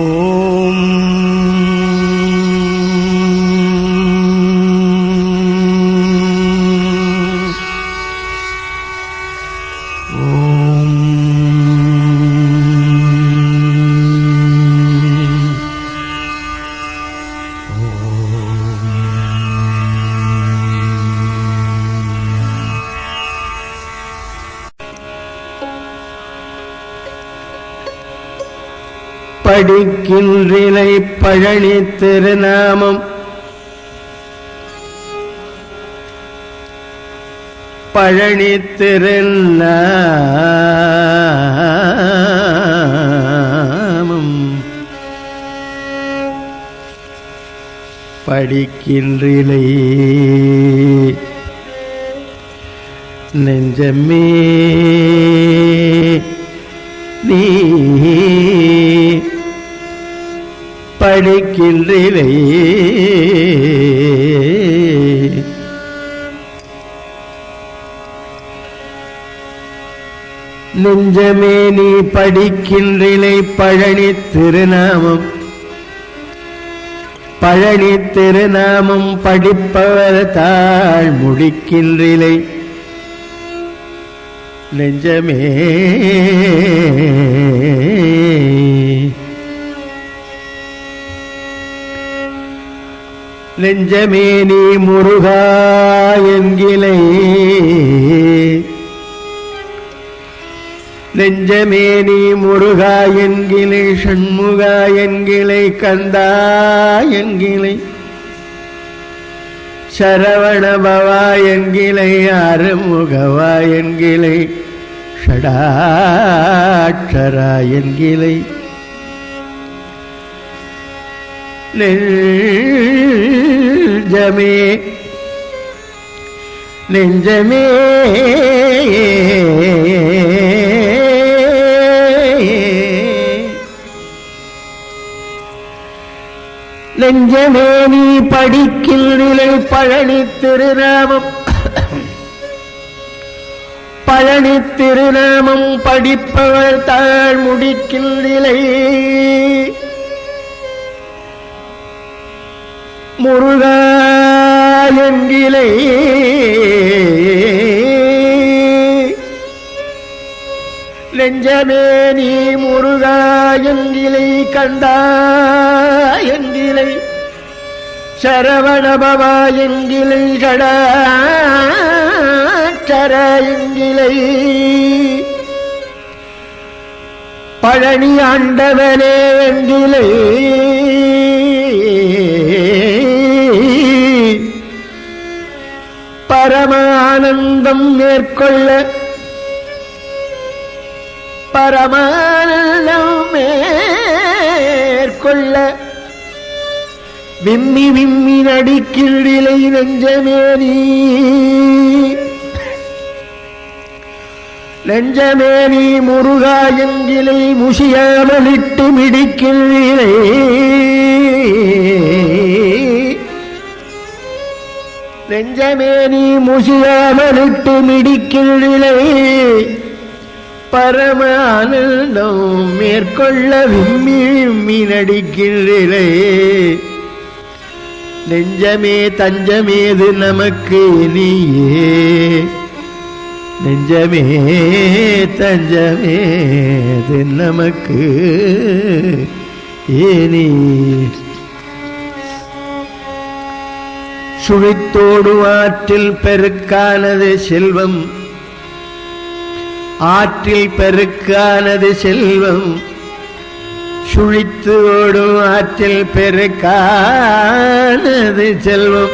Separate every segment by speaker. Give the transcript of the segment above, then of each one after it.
Speaker 1: Oh. படிக்கின்றிலை Palani திருநாமம். பழனி திருநாமம். படிக்கின்றிலை நெஞ்சமே நீ படிக்கின்றிலை நெஞ்சமே நீ படிக்கின்றிலை பழனி திருநாமம். பழனி திருநாமம் படிப்பவர் தாழ் முடிக்கின்றிலை நெஞ்சமே நெஞ்சமே நீ முருகா என்கிலை. நெஞ்சமே நீ முருகா என்கிளை சண்முகா என்கிளை கந்தா என்கிளை சரவணபவா என்கிளை அருமுகவா என்கிளை ஷடாட்சரா என்கிளை நெஞ்சமே நெஞ்சமே நெஞ்சமே நீ படிக்கில் நிலை பழனி திருநாமம். பழனி திருநாமம் படிப்பவர் தாழ் முடிக்கில் நிலை. முருகா என்கிலை. நெஞ்சமே நீ முருகா என்கிலை கண்டா என்கிலை. சரவணபவா என்கிலை சடாச்சர என்கிலை. பழனி ஆண்டவனே என்கிலை. பரமானந்தம் மேற்கொள்ள பரமானந்தம் மேற்கொள்ள விம்மி விம்மி நடிக்கிழிலை நெஞ்சமேனி நெஞ்சமேனி முருகா எங்கிலை முஷியாமலிட்டு மிடிக்கிழிலை நெஞ்சமே நீ முசியாமலிட்டு மிடிக்கிழிலை பரமானந்தம் மேற்கொள்ள விம்மி விம்மி நடிக்கிழிலை நெஞ்சமே தஞ்சமேது நமக்கு நீயே நெஞ்சமே தஞ்சமேது நமக்கு ஏனி சுழித்தோடு ஆற்றில் பெருக்கானது செல்வம். ஆற்றில் பெருக்கானது செல்வம். சுழித்து ஓடும் ஆற்றில் பெருக்கானது செல்வம்.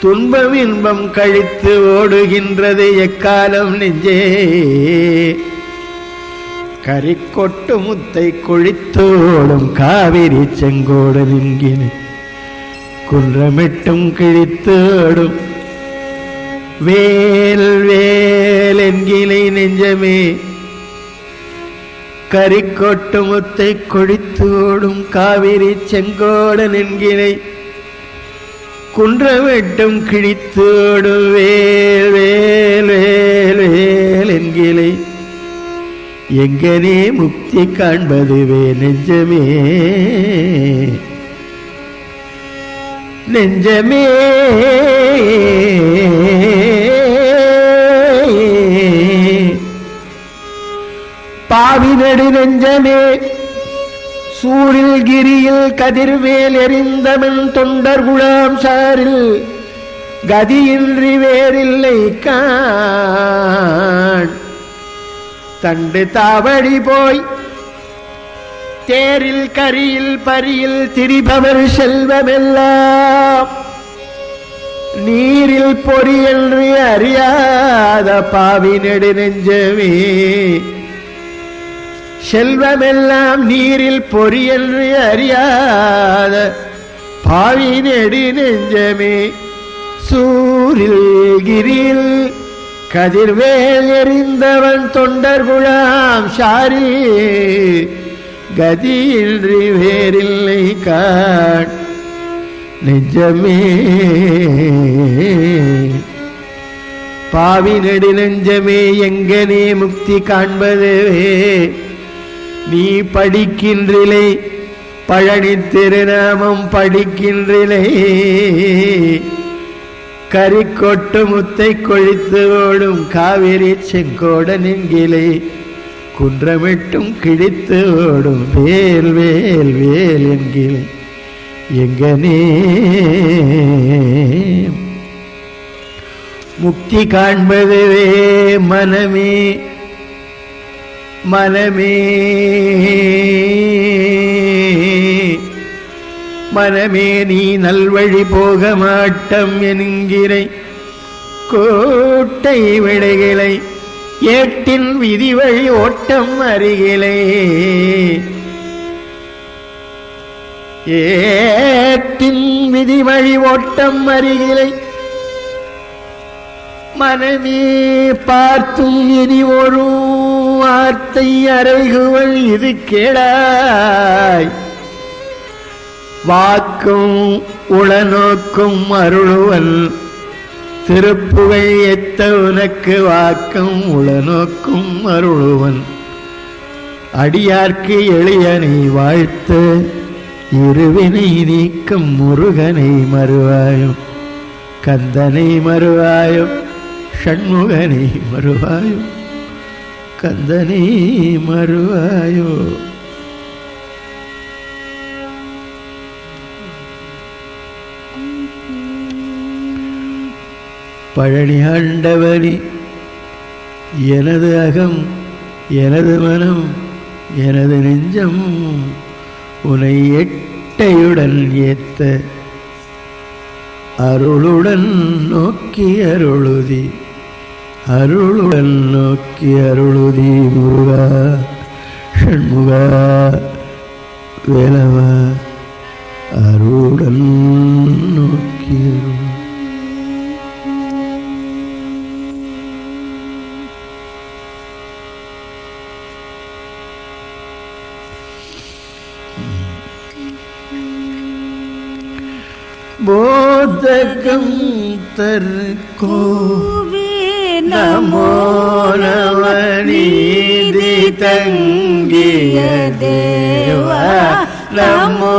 Speaker 1: துன்பம் இன்பம் கழித்து ஓடுகின்றது எக்காலம் நெஞ்சே. கரிக்கொட்டு முத்தை கொழித்தோடும் காவிரி செங்கோடு நின்கினேன் குன்றமிட்டும் கிழித்தேடும். வேல் வேல் என்கிலை நெஞ்சமே கரிக்கொட்டு முத்தை கொழித்தோடும் காவிரி செங்கோடன் என்கினை குன்றமிட்டும் கிழித்தோடும் வேல் வேல் வேல் வேல் என்கிலை. எங்கனே முக்தி காண்பதுவே நெஞ்சமே. நெஞ்சமே. பாவினடு நெஞ்சமே. சூழில் கிரியில் கதிர்வேல் எறிந்தவன் தொண்டர் குழாம் சாரில் கதியின்றி வேறில்லை காண். தண்டு தாவடி போய் தேரில் கரியில் பரியில் திரிபவர் செல்வமெல்லாம். நீரில் பொறி என்று அறியாத பாவி நெடு நெஞ்சமே. செல்வமெல்லாம் நீரில் பொறி என்று அறியாத பாவி நெடு நெஞ்சமே. சூரில் கிரியில் கதிர்வேல் எறிந்தவன் தொண்டர் குழாம் சாரி கதியின்றி வேறில்லை காட் நெஞ்சமே. பாவி நெடு நெஞ்சமே எங்கனே முக்தி காண்பதுவே. நீ படிக்கின்றிலை பழனி திருநாமம் படிக்கின்றிலை. கொட்டு முத்தை கொழித்து ஓடும் காவிரி செங்கோடன் என்கிலே. குன்றமிட்டும் கிழித்து ஓடும் வேல் வேல் வேல் என்கிளை எங்கனே? முக்தி காண்பதுவே மனமே மனமே. மனமே நீ நல்வழி போக மாட்டம் என்கிறை கோட்டை விடைகளை ஏட்டின் விதி வழி ஓட்டம் அருகிலே. ஏட்டின் விதி வழி ஓட்டம் அருகிலே. மனமே பார்த்தும் இனி ஒரு வார்த்தை அறைகுவள் இது கேளாய். வாக்கும் உளநோக்கும் அருளுவன் திருப்புகழ் எத்த உனக்கு வாக்கம் உளநோக்கும் அருளுவன். அடியார்க்கு எளியனை வாழ்த்து இருவினை நீக்கும் முருகனை மறுவாயும் கந்தனை மறுவாயும் ஷண்முகனை மறுவாயும் கந்தனை மறுவாயோ. பழனி ஆண்டவரி எனது அகம் எனது மனம் எனது நெஞ்சம் உனை எட்டையுடன் ஏத்த அருளுடன் நோக்கி அருளுதி. அருளுடன் நோக்கி அருளுதி முருகா ஷண்முகா வேலவா. அருளுடன் நோக்கி அருள்
Speaker 2: ബോധകം തർക്കോ?
Speaker 1: നമോ
Speaker 2: നവനീതി തങ്കിയ ദേവ. നമോ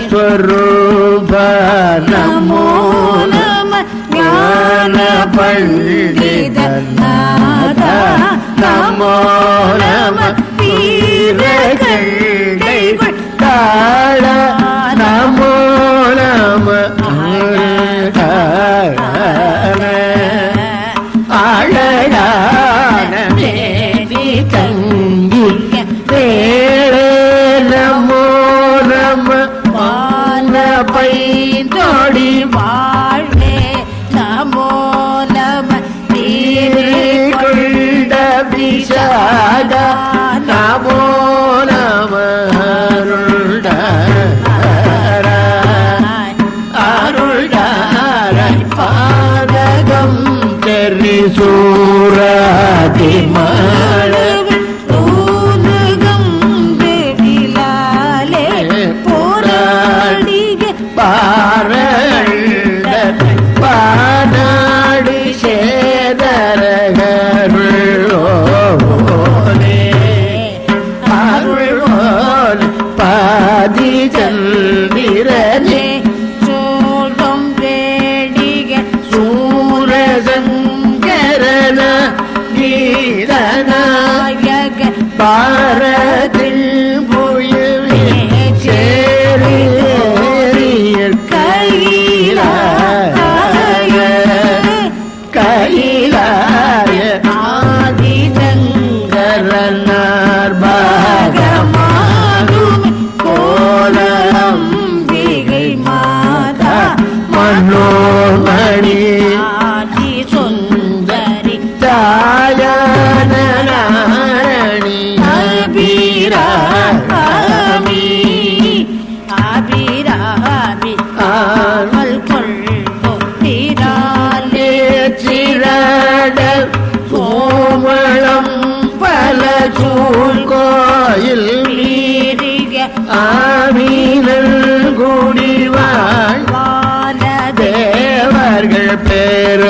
Speaker 2: स्वरूप नमो नम ज्ञान
Speaker 1: पण्डित नमो
Speaker 2: नम
Speaker 1: काळ नमो
Speaker 2: नम आळ
Speaker 1: பை
Speaker 2: பேர